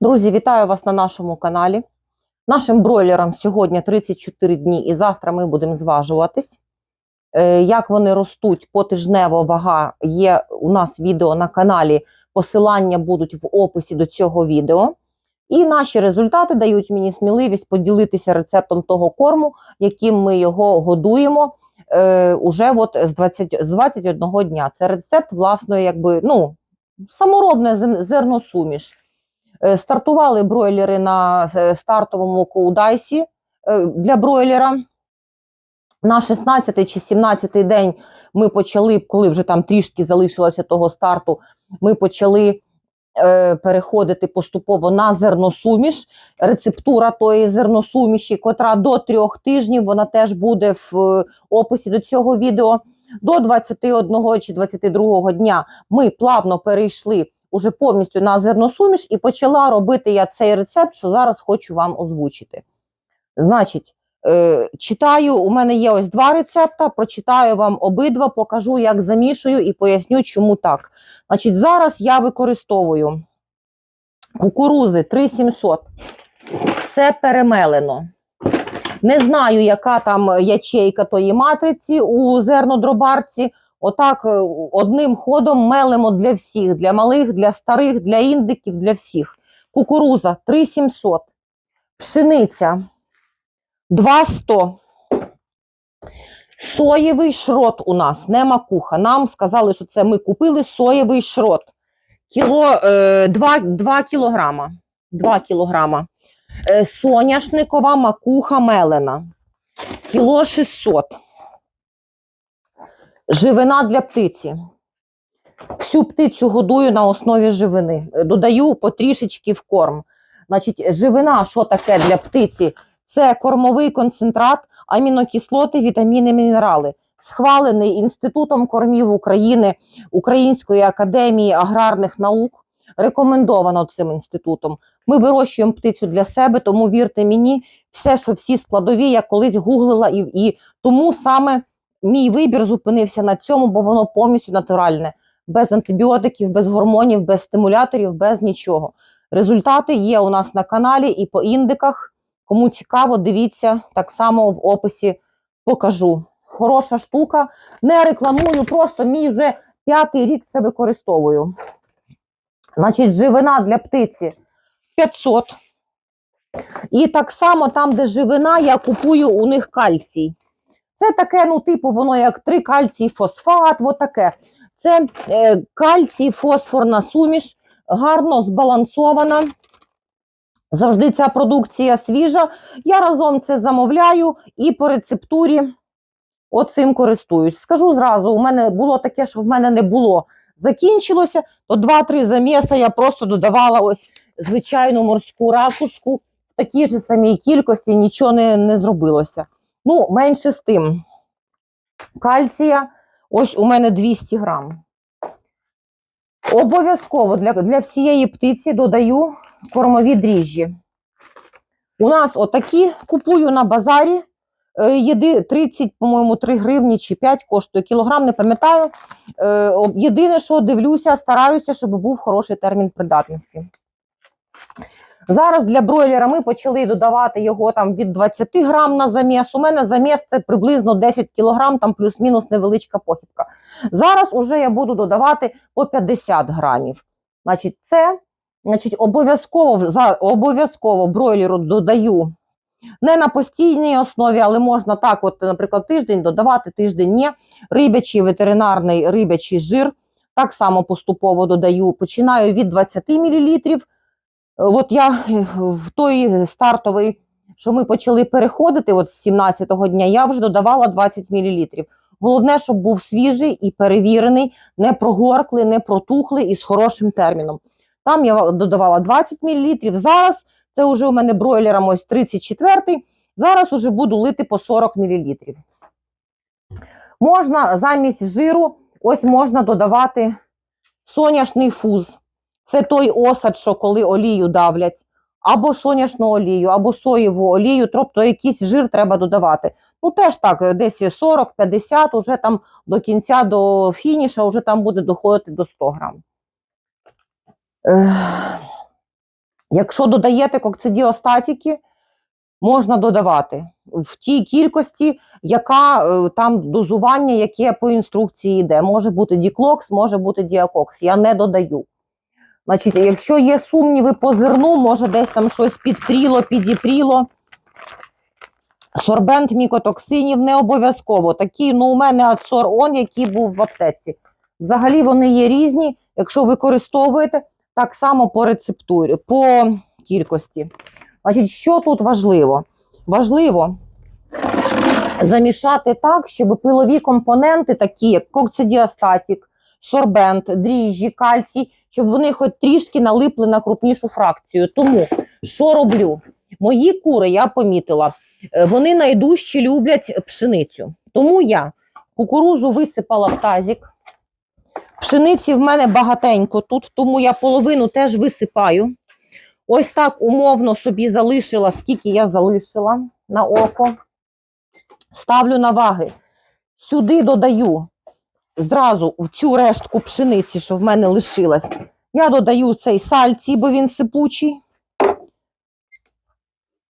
Друзі, вітаю вас на нашому каналі. Нашим бройлерам сьогодні 34 дні і завтра ми будемо зважуватись. Е, Як вони ростуть потижнево вага, є у нас відео на каналі. Посилання будуть в описі до цього відео. І наші результати дають мені сміливість поділитися рецептом того корму, яким ми його годуємо е, уже от з, 20, з 21 дня. Це рецепт власної, якби, ну, саморобне зерносуміш. Е, Стартували бройлери на е, стартовому коудайсі е, для бройлера. На 16 чи 17 день ми почали, коли вже там трішки залишилося того старту, ми почали е, переходити поступово на зерносуміш. Рецептура тої зерносуміші, котра до трьох тижнів, вона теж буде в описі до цього відео. До 21 чи 22 дня ми плавно перейшли уже повністю на зерносуміш і почала робити я цей рецепт, що зараз хочу вам озвучити. Значить, е, читаю, у мене є ось два рецепта, прочитаю вам обидва, покажу, як замішую і поясню, чому так. Значить, зараз я використовую кукурузи 3700, все перемелено. Не знаю, яка там ячейка тої матриці у зернодробарці. Отак е, одним ходом мелимо для всіх, для малих, для старих, для індиків, для всіх. Кукуруза 3700, пшениця 200. Соєвий шрот у нас, не макуха. Нам сказали, що це ми купили соєвий шрот. Кіло, е, 2, 2 кілограма. 2 кілограма. Е, соняшникова макуха мелена. Кіло 600. Живина для птиці. Всю птицю годую на основі живини. Е, Додаю потрішечки в корм. Значить, живина, що таке для птиці? Це кормовий концентрат, амінокислоти, вітаміни, мінерали. Схвалений Інститутом кормів України, Української академії аграрних наук. Рекомендовано цим інститутом. Ми вирощуємо птицю для себе, тому вірте мені, все, що всі складові, я колись гуглила, і, і тому саме мій вибір зупинився на цьому, бо воно повністю натуральне, без антибіотиків, без гормонів, без стимуляторів, без нічого. Результати є у нас на каналі і по індиках. Кому цікаво, дивіться, так само в описі покажу. Хороша штука. Не рекламую, просто мій вже п'ятий рік це використовую. Значить, живина для птиці 500. І так само там, де живина, я купую у них кальцій. Це таке, ну, типу, воно як три кальцій, фосфат, от таке. Це е, кальцій, фосфорна суміш, гарно збалансована. Завжди ця продукція свіжа. Я разом це замовляю і по рецептурі оцим користуюсь. Скажу зразу, у мене було таке, що в мене не було. Закінчилося, то 2-3 заміса я просто додавала ось звичайну морську ракушку в такій же самій кількості, нічого не, не зробилося. Ну, менше з тим. Кальція, ось у мене 200 грам. Обов'язково для, для всієї птиці додаю кормові дріжджі. У нас отакі купую на базарі. Е, Єди 30, по-моєму, 3 гривні чи 5 коштує кілограм, не пам'ятаю. Е, Єдине, що дивлюся, стараюся, щоб був хороший термін придатності. Зараз для бройлера ми почали додавати його там від 20 грам на заміс. У мене заміс це приблизно 10 кілограм, там плюс-мінус невеличка похибка. Зараз уже я буду додавати по 50 грамів. Значить, це значить, обов'язково обов'язково бройлеру додаю не на постійній основі, але можна так, от, наприклад, тиждень додавати, тиждень ні. Рибячий ветеринарний рибячий жир. Так само поступово додаю. Починаю від 20 мл. От я в той стартовий, що ми почали переходити, от з 17-го дня, я вже додавала 20 мл. Головне, щоб був свіжий і перевірений, не прогорклий, не протухлий і з хорошим терміном. Там я додавала 20 мл. Зараз це вже у мене бройлером ось 34-й. Зараз уже буду лити по 40 мл. Можна замість жиру, ось можна додавати соняшний фуз. Це той осад, що коли олію давлять, або соняшну олію, або соєву олію, тобто якийсь жир треба додавати. Ну, теж так, десь 40-50, уже там до кінця, до фініша, вже там буде доходити до 100 грам. Якщо додаєте кокцидіостатики, можна додавати в тій кількості, яка е, там дозування, яке по інструкції йде. Може бути діклокс, може бути діакокс. Я не додаю. Значить, якщо є сумніви по зерну, може десь там щось підпріло, підіпріло. Сорбент мікотоксинів не обов'язково. Такий, ну, у мене Ацор Он, який був в аптеці. Взагалі вони є різні. Якщо використовуєте, так само по рецептурі, по кількості. Значить, що тут важливо? Важливо замішати так, щоб пилові компоненти, такі як коксидіастатік, сорбент, дріжджі, кальцій, щоб вони хоч трішки налипли на крупнішу фракцію. Тому що роблю? Мої кури, я помітила, е, вони найдужче люблять пшеницю. Тому я кукурузу висипала в тазик. Пшениці в мене багатенько тут, тому я половину теж висипаю. Ось так умовно собі залишила, скільки я залишила на око. Ставлю на ваги. Сюди додаю зразу в цю рештку пшениці, що в мене лишилась. Я додаю цей сальцій, бо він сипучий.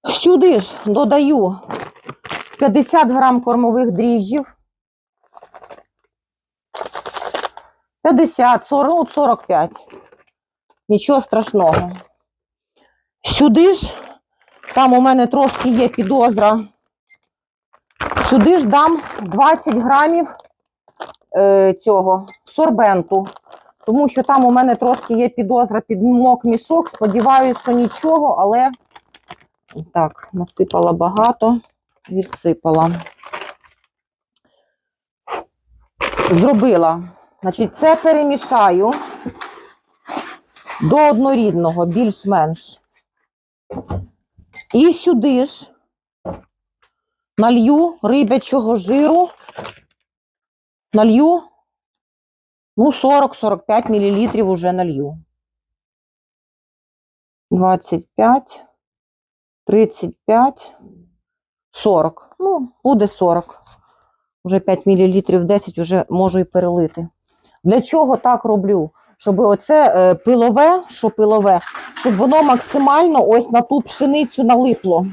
Сюди ж додаю 50 грам кормових дріжджів. 50, 40, ну, 45. Нічого страшного. Сюди ж, там у мене трошки є підозра. Сюди ж дам 20 грамів е, цього сорбенту. Тому що там у мене трошки є підозра під мок мішок. Сподіваюся, що нічого, але так, насипала багато, відсипала. Зробила. Значить, це перемішаю до однорідного, більш-менш. І сюди ж налью рибячого жиру, налью ну, 40-45 мл уже налью. 25, 35, 40. Ну, буде 40. Уже 5 мл 10 вже можу і перелити. Для чого так роблю? Щоб оце е, пилове, що пилове, щоб воно максимально ось на ту пшеницю налипло.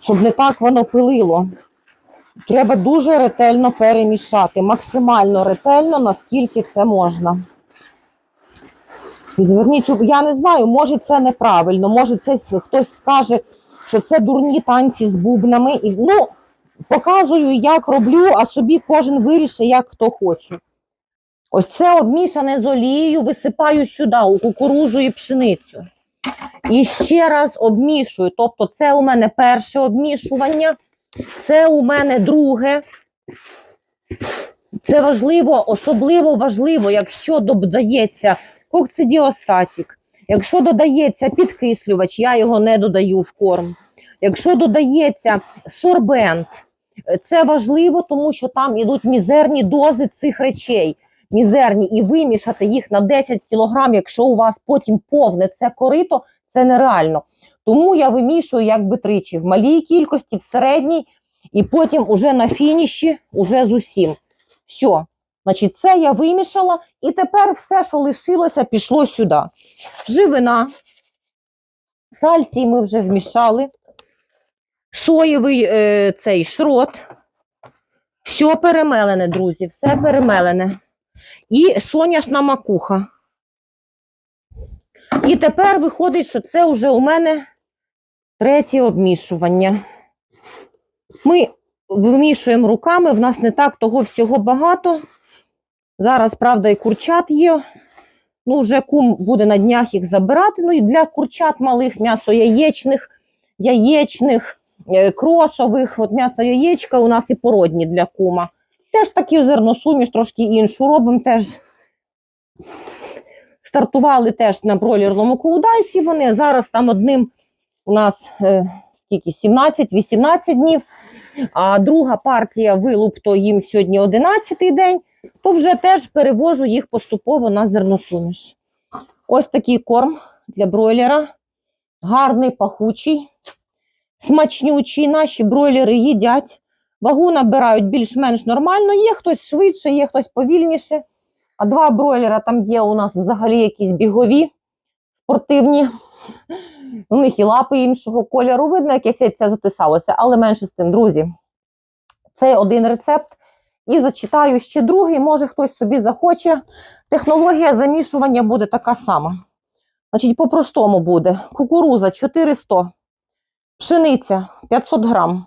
Щоб не так воно пилило. Треба дуже ретельно перемішати. Максимально ретельно, наскільки це можна. Зверніть, я не знаю, може це неправильно, може це хтось скаже, що це дурні танці з бубнами. І, ну, показую, як роблю, а собі кожен вирішить, як хто хоче. Ось це обмішане з олією, висипаю сюди, у кукурузу і пшеницю. І ще раз обмішую. Тобто, це у мене перше обмішування, це у мене друге. Це важливо, особливо важливо, якщо додається кокцидіостатік, якщо додається підкислювач, я його не додаю в корм. Якщо додається сорбент, це важливо, тому що там ідуть мізерні дози цих речей. Мізерні, і вимішати їх на 10 кг, якщо у вас потім повне це корито, це нереально. Тому я вимішую якби тричі в малій кількості, в середній, і потім уже на фініші, уже з усім. Все. Значить, це я вимішала, і тепер все, що лишилося, пішло сюди. Живина. Сальці ми вже вмішали. Соєвий е, цей шрот. Все перемелене, друзі, все перемелене. І соняшна макуха. І тепер виходить, що це вже у мене третє обмішування. Ми вимішуємо руками, в нас не так того всього багато. Зараз, правда, і курчат є. Ну, вже кум буде на днях їх забирати. Ну і для курчат малих м'ясо яєчних, яєчних, е, кросових. От м'ясо яєчка у нас і породні для кума. Теж такі зерносуміш, трошки іншу робимо. Теж стартували теж на бройлерному коудайсі. Вони зараз там одним у нас е, скільки 17-18 днів. А друга партія вилуп, то їм сьогодні 11-й день, то вже теж перевожу їх поступово на зерносуміш. Ось такий корм для бройлера. Гарний, пахучий, смачнючий. Наші бройлери їдять. Вагу набирають більш-менш нормально. Є хтось швидше, є хтось повільніше. А два бройлера там є у нас взагалі якісь бігові, спортивні. У них і лапи іншого кольору. Видно, якесь яйце затисалося, але менше з тим, друзі. Це один рецепт. І зачитаю ще другий, може хтось собі захоче. Технологія замішування буде така сама. Значить, по-простому буде: кукуруза 400, пшениця 500 грам,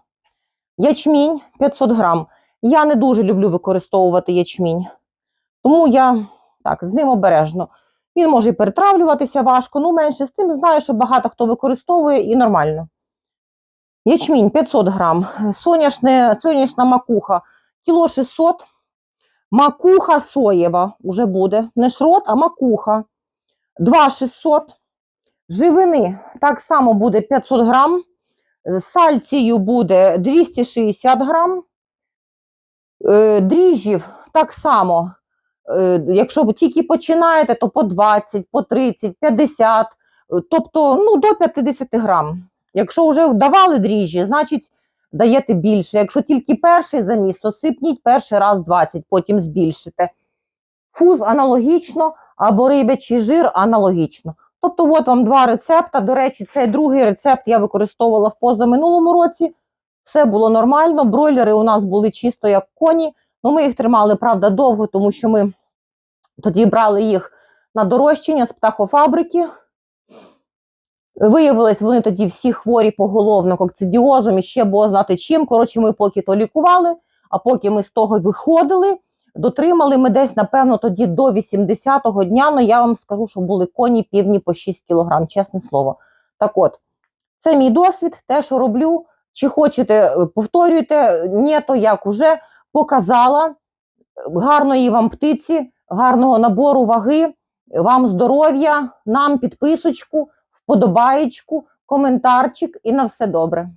ячмінь 500 грам. Я не дуже люблю використовувати ячмінь, тому я так, з ним обережно. Він може і перетравлюватися важко, ну менше. З тим знаю, що багато хто використовує і нормально. Ячмінь 500 грам, соняшне, соняшна макуха кіло 600, макуха соєва уже буде, не шрот, а макуха 2600, живини так само буде 500 грам, сальцію буде 260 грам, Е, дріжджів так само, якщо ви тільки починаєте, то по 20, по 30, 50, е, тобто ну, до 50 грам. Якщо вже давали дріжджі, значить даєте більше. Якщо тільки перший заміс, то сипніть перший раз 20, потім збільшите. Фуз аналогічно, або рибячий жир аналогічно. Тобто, от вам два рецепта. До речі, цей другий рецепт я використовувала в позаминулому році. Все було нормально. Бройлери у нас були чисто як коні. Ну, ми їх тримали, правда, довго, тому що ми тоді брали їх на дорощення з птахофабрики. Виявилось, вони тоді всі хворі поголовно кокцидіозом і ще було знати чим. Коротше, ми поки то лікували, а поки ми з того виходили, дотримали ми десь, напевно, тоді до 80-го дня. Ну, я вам скажу, що були коні півні по 6 кілограм, чесне слово. Так от, це мій досвід, те, що роблю. Чи хочете, е, повторюйте, ні, то як уже показала. Гарної вам птиці, гарного набору ваги, вам здоров'я, нам підписочку, вподобаєчку, коментарчик і на все добре.